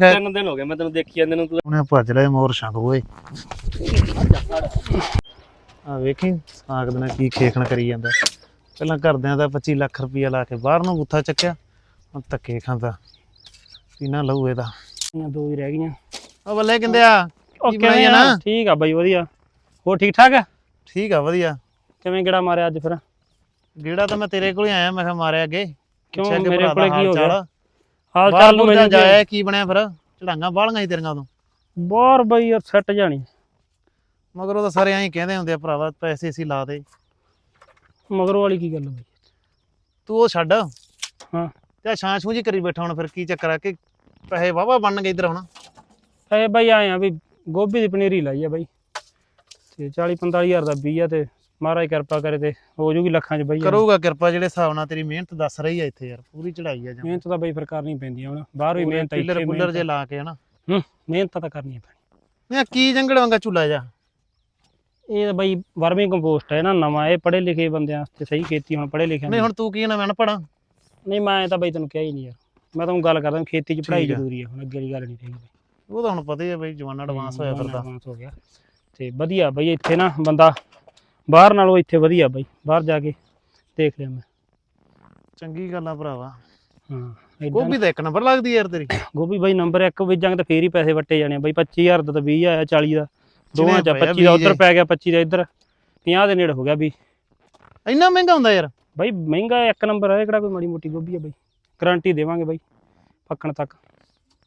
ਤਿੰਨ ਦਿਨ ਹੋ ਗਏ ਮੈਂ ਤੈਨੂੰ ਦੇਖੀ ਜਾਂਦੇ ਨੂੰ ਤੂੰ ਉਹਨੇ ਭੱਜ ਲਏ ਮੋਰ ਛੰਗ ਓਏ ਆ ਵੇਖੀ ਸਾਗਦ ਨੇ ਕੀ ਖੇਖਣ ਕਰੀ ਜਾਂਦਾ। ਪਹਿਲਾਂ ਘਰਦਿਆਂ ਦਾ 25 ਲੱਖ ਰੁਪਇਆ ਲਾ ਕੇ ਬਾਹਰ ਨੂੰ ਬੁੱਥਾ ਚੱਕਿਆ ਹੁਣ ਧੱਕੇ ਖਾਂਦਾ। ਪੀਣਾ ਲਊ ਇਹਦਾ। ਦੋ ਹੀ ਰਹਿ ਗਈਆਂ। ਉਹ ਬੱਲੇ ਕਿੰਦੇ ਆ? ਉਹ ਕਿਵੇਂ ਆ ਨਾ? ਠੀਕ ਆ ਬਾਈ ਵਧੀਆ। ਹੋਰ ਠੀਕ ਠਾਕ ਆ? ਠੀਕ ਆ ਵਧੀਆ। ਕਿਵੇਂ ਗੇੜਾ ਮਾਰਿਆ ਅੱਜ ਫਿਰ? ਗੇੜਾ ਤਾਂ ਮੈਂ ਤੇਰੇ ਕੋਲ ਹੀ ਆਇਆ ਮੈਂ ਕਿਹਾ ਮਾਰਿਆ ਅੱਗੇ। ਕਿਉਂ? ਮੇਰੇ ਕੋਲੇ ਕੀ ਹੋ ਗਿਆ। ਹਾਲ ਚਾਲ ਨੂੰ ਮੈਨੂੰ ਜਾਇਆ ਕੀ ਬਣਿਆ ਫਿਰ? ਚੜਾਂਗਾ ਬਾਹਲੀਆਂ ਹੀ ਤੇਰੀਆਂ ਉਦੋਂ। ਬਾਹਰ ਬਾਈ ਯਾਰ ਸੈੱਟ ਜਾਣੀ। ਮਗਰ ਉਹ ਤਾਂ ਸਾਰੇ ਐਂ ਕਹਿੰਦੇ ਹੁੰਦੇ ਆ ਭਰਾਵਾ ਪੈਸੇ ਅਸੀਂ ਲਾ ਦੇ। ਮਗਰੋਂ ਵਾਲੀ ਕੀ ਗੱਲ ਬਾਈ? ਤੂੰ ਉਹ ਛੱਡ। ਹਾਂ। ਤੇ ਛਾਂ ਛੂੰ ਜੀ ਕਰੀ ਬੈਠਾ ਹੁਣ ਫਿਰ ਕੀ ਚੱਕਰ ਆ ਕਿ ਪੈਸੇ ਵਾਵਾ ਬਣ ਗਏ ਇਧਰ ਹੁਣ? ਇਹ ਬਾਈ ਆਏ ਆ ਵੀ ਗੋਭੀ ਦੀ ਪਨੀਰੀ ਲਾਈ ਆ ਬਾਈ। ਤੇ 40 45000 ਦਾ ਬੀਜ ਆ ਤੇ ਮਹਾਰਾਜ ਕਿਰਪਾ ਕਰੇ ਤੇ ਹੋ ਜੂਗੀ ਲੱਖਾਂ ਚ ਬਾਈ ਕਰੂਗਾ ਕਿਰਪਾ ਜਿਹੜੇ ਹਿਸਾਬ ਨਾਲ ਤੇਰੀ ਮਿਹਨਤ ਦੱਸ ਰਹੀ ਆ ਇੱਥੇ ਯਾਰ ਪੂਰੀ ਚੜਾਈ ਆ ਜਾਂ। ਮਿਹਨਤ ਤਾਂ ਬਾਈ ਫਿਰ ਕਰਨੀ ਪੈਂਦੀ ਆ ਹੁਣ ਬਾਹਰ ਵੀ ਮਿਹਨਤ ਇੱਥੇ ਪਿੱਲਰ ਪੁੱਲਰ ਜੇ ਲਾ ਕੇ ਹਨਾ। ਹੂੰ ਮਿਹਨਤ ਤਾਂ ਕਰਨੀ ਪੈਣੀ। ਮੈਂ ਕੀ ਜੰਗਲ ਵਾਂਗਾ ਝੁੱਲਾ ਜਾ। ਇਹ ਤਾਂ ਬਾਈ ਵਰਮੀ ਕੰਪੋਸਟ ਹੈ ਨਾ ਨਵਾਂ ਇਹ ਪੜ੍ਹੇ ਲਿਖੇ ਬੰਦਿਆਂ ਵਾਸਤੇ ਸਹੀ ਖੇਤੀ ਹੁਣ ਪੜ੍ਹੇ ਲਿਖਿਆ ਨਹੀਂ ਹੁਣ ਤੂੰ ਕੀ ਨਾ ਮੈਂ ਪੜਾ ਨਹੀਂ ਮੈਂ ਤਾਂ ਬਾਈ ਤੈਨੂੰ ਕਿਹਾ ਹੀ ਨਹੀਂ ਯਾਰ। ਮੈਂ ਤੁਹਾਨੂੰ ਗੱਲ ਕਰਦਾ ਖੇਤੀ 'ਚ ਪੜ੍ਹਾਈ ਆ। ਜ਼ਰੂਰੀ ਹੈ ਹੁਣ ਅੱਗੇ ਵਾਲੀ ਗੱਲ ਨਹੀਂ ਰਹੀ ਉਹ ਤਾਂ ਹੁਣ ਪਤਾ ਹੀ ਆ ਬਈ ਜਵਾਨਾ ਐਡਵਾਂਸ ਹੋਇਆ ਫਿਰਦਾ। ਐਡਵਾਂਸ ਹੋ ਗਿਆ। ਤੇ ਵਧੀਆ ਬਾਈ ਇੱਥੇ ਨਾ ਬੰਦਾ ਬਾਹਰ ਨਾਲੋਂ ਇੱਥੇ ਵਧੀਆ ਬਾਈ ਬਾਹਰ ਜਾ ਕੇ ਦੇਖ ਲਿਆ ਮੈਂ। ਚੰਗੀ ਗੱਲ ਆ ਭਰਾਵਾ। ਹਾਂ ਏਦਾਂ ਗੋਭੀ ਤਾਂ ਇੱਕ ਨੰਬਰ ਲੱਗਦੀ ਯਾਰ ਤੇਰੀ। ਗੋਭੀ ਬਾਈ ਨੰਬਰ 1 ਵਿੱਜਾਂਗੇ ਤਾਂ ਫੇਰ ਹੀ ਪੈਸੇ ਵੱਟੇ ਜਾਣੇ ਆ ਬਾਈ 25000 ਦਾ ਤਾਂ 20 ਆਇਆ 40 ਦਾ। ਦੋਵਾਂ ਚ ਆ, ਪਏ ਆ 25 ਦਾ ਉਧਰ। ਪੈ ਗਿਆ 25 ਦਾ ਇੱਧਰ। 50 ਦੇ ਨੇੜੇ ਹੋ ਗਿਆ ਵੀ ਇੰਨਾ ਮਹਿੰਗਾ ਹੁੰਦਾ ਯਾਰ? ਬਾਈ ਮਹਿੰਗਾ ਇੱਕ ਨੰਬਰ ਹੈ ਕਿਹੜਾ ਕੋਈ ਮਾੜੀ ਮੋਟੀ ਗੋਭੀ ਹੈ ਬਾਈ। ਗਾਰੰਟੀ ਦੇਵਾਂਗੇ ਬਾਈ ਪੱਕਣ ਤੱਕ।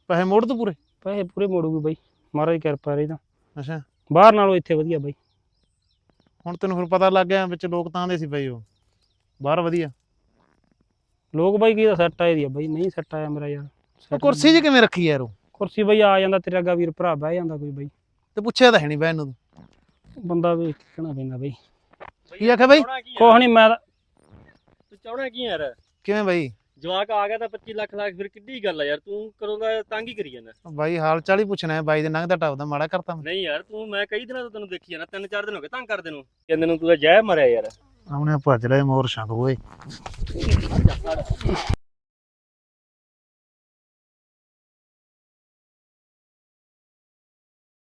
ਪੈਸੇ ਮੋੜ ਤੂੰ ਪੂਰੇ? ਪੈਸੇ ਪੂਰੇ ਮੋੜੂਗੀ ਬਾਈ ਮਹਾਰਾਜ ਦੀ ਕਿਰਪਾ ਰਹੀ ਤਾਂ। ਅੱਛਾ। ਬਾਹਰ ਨਾਲੋਂ ਇੱਥੇ ਵਧੀਆ ਬਾਈ। ਹੁਣ ਤੈਨੂੰ ਫਿਰ ਪਤਾ ਲੱਗ ਗਿਆ ਵਿੱਚ ਲੋਕ ਤਾਂ ਦੇ ਸੀ ਬਈ ਉਹ। ਬਾਹਰ ਵਧੀਆ। ਲੋਕ ਬਾਈ ਕੀ ਦਾ ਸੈੱਟ ਆਏ ਦੀ ਆ ਬਾਈ? ਨਹੀਂ ਸੈੱਟ ਆਇਆ ਮੇਰਾ ਯਾਰ। ਉਹ set ਕੁਰਸੀ 'ਚ ਕਿਵੇਂ ਰੱਖੀ ਯਾਰ ਉਹ? ਕੁਰਸੀ ਬਾਈ ਆ ਜਾਂਦਾ ਤੇਰਾ ਅੱਗਾ ਵੀਰ ਭਰਾ ਬਹਿ ਜਾਂਦਾ ਕੋਈ ਬਾਈ। ਤੇ ਪੁੱਛਿਆ ਤਾਂ ਹੈ ਨਹੀਂ ਬੈਨ ਨੂੰ। ਬੰਦਾ ਕੇ ਕਹਿਣਾ ਪੈਂਦਾ ਬਾਈ। ਕੀ ਆਖਿਆ ਬਈ? ਕੋਹ ਨਹੀਂ ਮੈਂ ਤਾਂ- ਤੂੰ ਚਾਹਣਾ ਕੀ ਯਾਰ? ਕਿਵੇਂ ਬਈ? ਜਵਾਕ ਆ ਗਿਆ ਤਾਂ 25 ਲੱਖ ਲੱਖ ਫਿਰ ਕਿੱਡੀ ਗੱਲ ਆ ਯਾਰ ਤੂੰ ਕਦੋਂ ਦਾ ਤੰਗ ਹੀ ਕਰੀ ਜਾਂਦਾ? ਬਾਈ ਹਾਲ ਚਾਲ ਹੀ ਪੁੱਛਣਾ ਹੈ ਬਾਈ ਦੇ ਨੰਗ ਦਾ ਟੱਪਦਾ ਮਾੜਾ ਕਰਤਾ ਮੈਂ। ਨਹੀਂ ਯਾਰ ਤੂੰ ਮੈਂ ਕਈ ਦਿਨਾਂ ਤੋਂ ਤੈਨੂੰ ਦੇਖੀ ਜਾਂਦਾ ਤਿੰਨ ਚਾਰ ਦਿਨ ਹੋ ਗਏ ਤੰਗ ਕਰਦੇ ਨੂੰ। ਕਹਿੰਦੇ ਨੂੰ ਤੂੰ ਤਾਂ ਜੈ ਮਰਿਆ ਯਾਰ। ਉਹਨੇ ਭੱਜ ਲਏ ਮੋਰ ਛੰਗ ਓਏ।